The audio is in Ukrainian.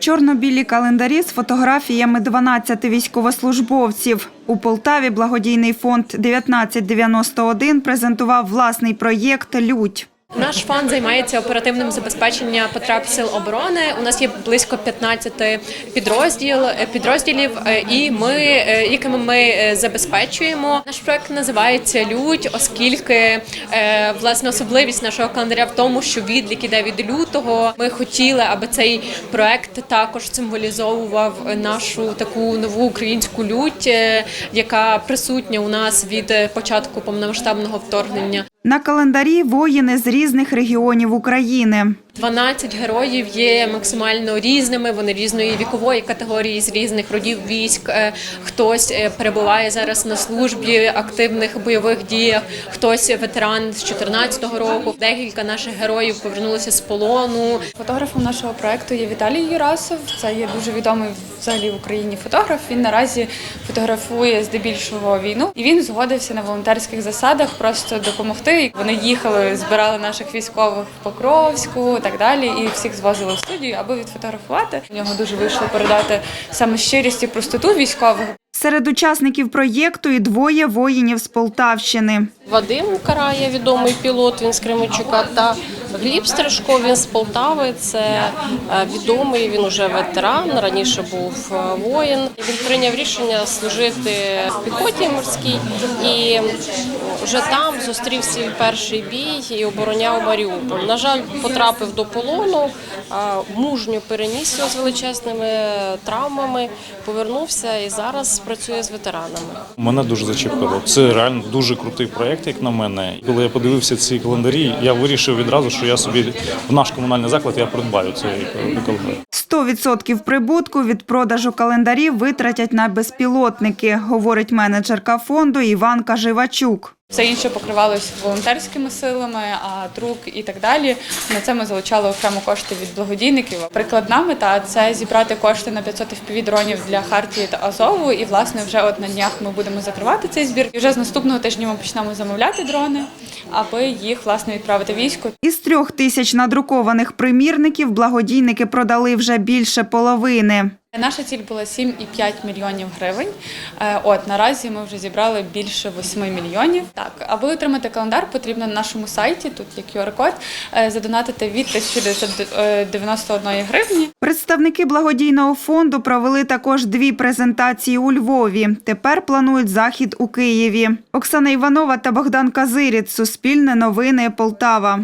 Чорно-білі календарі з фотографіями 12 військовослужбовців. У Полтаві благодійний фонд 1991 презентував власний проєкт Лють. Наш фонд займається оперативним забезпеченням потреб сил оборони. У нас є близько 15 підрозділ підрозділів, е, і ми е, якими ми е, забезпечуємо. Наш проект називається Лють, оскільки е, власне особливість нашого календаря в тому, що відлік іде від лютого. Ми хотіли, аби цей проект також символізовував нашу таку нову українську лють, е, яка присутня у нас від е, початку повномасштабного вторгнення. На календарі воїни з різних регіонів України. 12 героїв є максимально різними. Вони різної вікової категорії з різних родів військ. Е, Хтось е, перебуває зараз на службі активних бойових діях, хтось ветеран з 14-го року. Декілька наших героїв повернулися з полону. Фотографом нашого проекту є Віталій Юрасов. Це є дуже відомий взагалі в Україні фотограф. Він наразі фотографує здебільшого війну, і він згодився на волонтерських засадах просто допомогти. Вони їхали, збирали наших військових в Покровську і так далі, і всіх звозили в студію, аби відфотографувати. У нього дуже вийшло передати саме щирість і простоту військових. Серед учасників проєкту і двоє воїнів з Полтавщини. Вадим Карая, відомий пілот, він з Кременчука, та Гліб Стрижко, він з Полтави. Це е, відомий, він уже ветеран, раніше був е, воїн. Він прийняв рішення служити в піхоті морській і вже там зустрів свій перший бій і обороняв Маріуполь. На жаль, потрапив до полону, е, мужньо переніс його з величезними травмами, повернувся і зараз працює з ветеранами. Мене дуже зачепило. Це реально дуже крутий проєкт, як на мене. Коли я подивився ці календарі, я вирішив відразу, що я собі в наш комунальний заклад я придбаю цей календар. 100% прибутку від продажу календарів витратять на безпілотники, говорить менеджерка фонду Іванка Живачук. Все інше покривалось волонтерськими силами, а друк і так далі. На це ми залучали окремо кошти від благодійників. Прикладна мета це зібрати кошти на 500 fpv для Хартії та Азову. І власне вже от на днях ми будемо закривати цей збір. І вже з наступного тижня ми почнемо замовляти дрони, аби їх власне відправити війську. Із трьох тисяч надрукованих примірників благодійники продали вже більше половини. Наша ціль була 7,5 мільйонів гривень. Е, От наразі ми вже зібрали більше 8 мільйонів. Так, аби отримати календар, потрібно на нашому сайті, тут є QR-код, е, задонатити від 1991 гривні. Представники благодійного фонду провели також дві презентації у Львові. Тепер планують захід у Києві. Оксана Іванова та Богдан Казиріць. Суспільне новини Полтава.